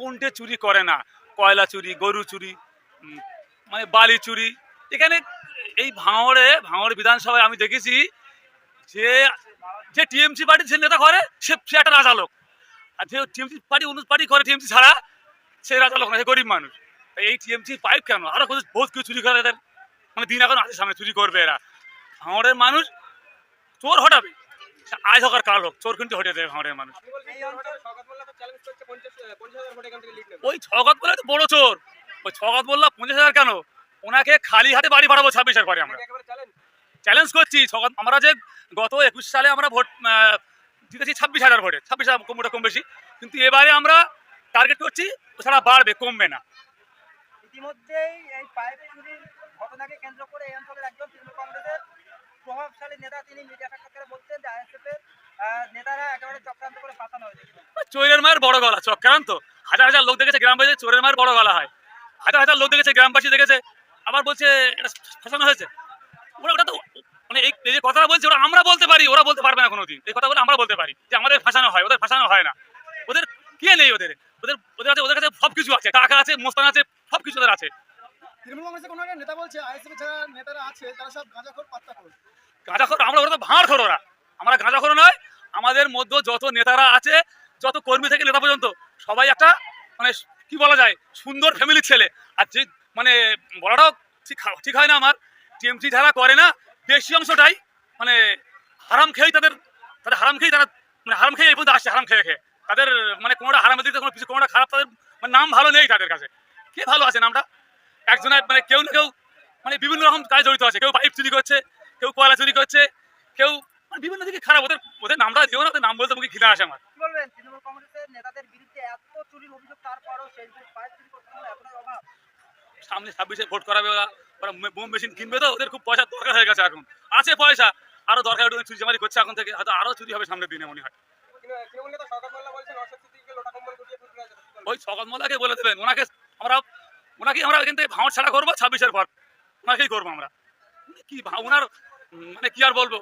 কোনটে চুরি করে না। কয়লা চুরি, গরু চুরি মানে বালি চুরি। এখানে এই ভাঙড়ে, ভাঙড় বিধানসভায় আমি দেখেছি যে যে টিএমসি পার্টির যে নেতা করে, সে একটা রাজা লোক। আর যে টিএমসি পার্টি অন্য পার্টি করে টিএমসি ছাড়া, সে রাজা লোক না, সে গরিব মানুষ। এই টিএমসি পাইপ কেন? আরও কোথাও বহুত কিছু চুরি করে এদের? মানে দিন এখন আছে সামনে চুরি করবে এরা। ভাঙড়ের মানুষ চোর হটাবে। আজ হোক কাল হোক, চোর কিন্তু হটে দেবে ভাঙড়ের মানুষ। হাজার ওই ছগত বলে তো বড় চোর। ওই ছগত বললা, পঞ্চাশ হাজার কেন? ওনাকে খালি হাতে বাড়ি পাঠাবো ছাব্বিশের পরে আমরা। চ্যালেঞ্জ করছি, ছগত আমরা যে গত একুশ সালে আমরা ভোট জিতেছি ছাব্বিশ হাজার ভোটে, ছাব্বিশ হাজার কম ওটা কম বেশি। কিন্তু এবারে আমরা টার্গেট করছি, ওছাড়া বাড়বে, কমবে না। ইতিমধ্যেই এই পাইপ ঘটনাকে কেন্দ্র করে এই অঞ্চলের একজন তৃণমূল কংগ্রেসের প্রভাবশালী নেতা, তিনি মিডিয়া সাক্ষাৎকারে চোরের মায়ের বড় গলা চক্রান্ত। হাজার হাজার লোক দেখেছে গ্রামবাসী চোরের মায়ের বড় গলা হয়। হাজার হাজার লোক দেখেছে গ্রামবাসী দেখেছে আবার বলছে এটা ফাঁসানো হয়েছে। ওরা ওটা তো মানে এই যে কথাটা বলছে ওরা আমরা বলতে পারি ওরা বলতে পারবে না কোনোদিন। এই কথা বলে আমরা বলতে পারি যে আমাদের ফাঁসানো হয় ওদের ফাঁসানো হয় না। ওদের কে নেই ওদের? ওদের ওদের কাছে ওদের কাছে সব কিছু আছে টাকা আছে মোস্তান আছে সব কিছু ওদের আছে। তৃণমূল কংগ্রেসের কোনো নেতা বলছে আইএসএফ যারা নেতারা আছে তারা সব গাঁজাখোর পাত্তা গাঁজাখোর আমরা ওরা তো ভাঁড় খোর ওরা। আমরা গাঁজাখোর নয় আমাদের মধ্যে যত নেতারা আছে, যত কর্মী থেকে নেতা পর্যন্ত, সবাই একটা মানে কি বলা যায়, সুন্দর ফ্যামিলির ছেলে। আর যে মানে বলাটাও ঠিক ঠিক হয় না আমার। টিএমসি যারা করে না, বেশি অংশটাই মানে হারাম খেয়েই তাদের তাদের হারাম খেয়েই তারা মানে হারাম খেয়ে এই পর্যন্ত আসছে, হারাম খেয়ে খেয়ে। তাদের মানে কোনোটা হারামের দিকে কোনো কিছু, কোনোটা খারাপ, তাদের মানে নাম ভালো নেই তাদের কাছে। কে ভালো আছে নামটা? একজনের মানে কেউ না কেউ মানে বিভিন্ন রকম কাজে জড়িত আছে। কেউ পাইপ চুরি করছে, কেউ কয়লা চুরি করছে, কেউ মানে বিভিন্ন দিকে খারাপ ওদের ওদের নামটা দিও না ওদের নাম বলতে মুখে ঘৃণা আসে আমার। কি বলবেন? তৃণমূল কংগ্রেসের নেতাদের বিরুদ্ধে এত চুরির অভিযোগ তারপরও সেই পাইপ চুরি করতে হলে এতটাই অভাব। সামনে ছাব্বিশে ভোট করাবে ওরা ওরা বোম মেশিন কিনবে তো ওদের খুব পয়সা দরকার হয়ে গেছে এখন। আছে পয়সা আরও দরকার একটু চুরি জামারি করছে এখন থেকে হয়তো আরও চুরি হবে সামনের দিনে মনে হয়। ওই শকত মোল্লাকে বলে দেবেন ওনাকে আমরা ওনাকে আমরা এখান থেকে ভাঁড় ছাড়া করব ছাব্বিশের পর। ওনাকেই করব আমরা। কি ভা- ওনার মানে কি আর বলব?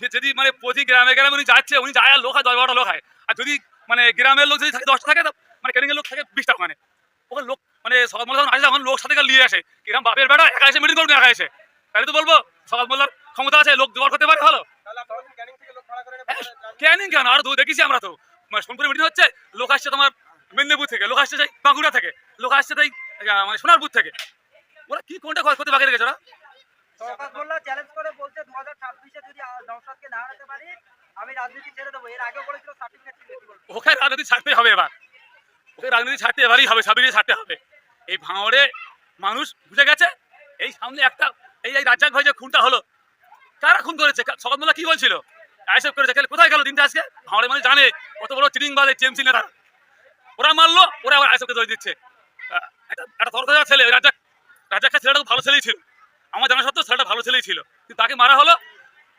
যে যদি মানে প্রতি গ্রামে গ্রামে উনি যাচ্ছে উনি যায় লোক হয় দশ বারোটা লোক হয়। আর যদি মানে গ্রামের লোক যদি থাকে দশটা থাকে মানে ক্যানিংয়ের লোক থাকে বিশটা ওখানে। ওখানে লোক মানে সকাল মোল্লা আসে তখন লোক সাথে নিয়ে আসে। কিরম বাপের বেটা একা এসে মিটিং করবে একা এসে। তাহলে তো বলব সকাল মোল্লার ক্ষমতা আছে লোক জোগাড় করতে পারে ভালো। ক্যানিং হ্যাঁ, ক্যানিং কেন? আর দেখেছি আমরা তো। মানে সোনপুরে মিটিং হচ্ছে লোক আসছে তোমার মেদিনীপুর থেকে লোক আসছে সেই বাঁকুড়া থেকে লোক আসছে তাই মানে সোনারপুর থেকে। ওরা কি কোনটা কথা করতে বাকি রেখেছে ওরা শওকত মোল্লা চ্যালেঞ্জ করে বলছে দু হাজার ছাব্বিশে ওকে রাজনীতি ছাড়তে হবে এবার। ওকে রাজনীতি ছাড়তে এবারই হবে ছাড়তে হবে। এই মানুষ বুঝে গেছে? এই সামনে একটা, এই এই ভাই যে খুনটা হলো, কারা খুন করেছে? সকাল মোল্লা কি বলছিল? করেছে। কোথায় গেল দিনটা আজকে? জানে। কত বড় চিটিং বাজে টিএমসি নেতা ওরা মারলো, ওরা আবার আইসবকে দোষ দিচ্ছে। একটা একটা ছেলে ওই রাজ্জাক। রাজ্জাক ছেলেটা ভালো ছেলেই ছিল। আমার জানা সত্ত্বেও ছেলেটা ভালো ছেলেই ছিল। কিন্তু তাকে মারা হলো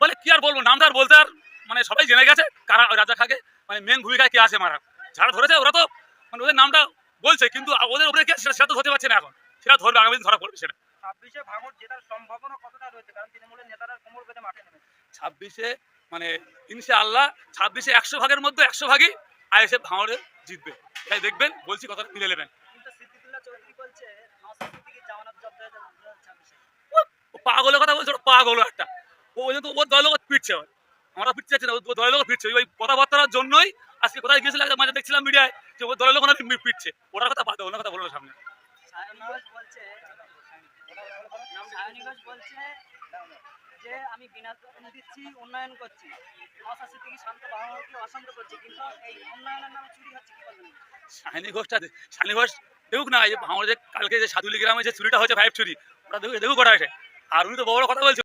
বলে কি আর বলব নামটা আর বলতে আর মানে সবাই জেনে গেছে কারা ওই রাজা খাকে মানে মেন ভূমিকায় কে আছে মারা। যারা ধরেছে ওরা তো মানে ওদের নামটা বলছে কিন্তু ওদের উপরে কে সেটা সেটা তো ধরতে পারছে না এখন। সেটা ধরবে আগামী দিন ধরা পড়বে সেটা। ছাব্বিশে ভাঙড় জেতার সম্ভাবনা কতটা রয়েছে? কারণ তৃণমূলের নেতারা কোমর বেঁধে মাঠে নেমেছে। ছাব্বিশে মানে ছাব্বিশে একশো ভাগের মধ্যে একশো ভাগই আইএসএফ ভাঙড়ে জিতবে। তাই দেখবেন বলছি কথাটা মিলে নেবেন। পাগলের কথা বলছে পাগল একটা। ওই জন্য ওর দলের লোক পিটছে আমরা চাচ্ছি না দলের লোক পিটছে ওই কথাবার্তার জন্যই আজকে কোথায় গিয়েছিল মাঝে দেখছিলাম মিডিয়ায় যে ওর দলের লোক ওনার পিটছে ওটার কথা বাদ ওনার কথা বলো সামনে। বলছে বলছে যে আমি বিনা দিচ্ছি উন্নয়ন করছি। নওশাদ সিদ্দিকী শান্ত বাংলাকে অশান্ত করছে কিন্তু এই উন্নয়নের নামে চুরি হচ্ছে কি বলবেন? সাইনি ঘোষটা ঘোষ দেখুক না এই কালকে যে সাধুলি গ্রামে যে চুরিটা হয়েছে ফাইভ চুরি ওটা দেখুক দেখুক আছে আর উনি তো বড় বড় কথা বলছে।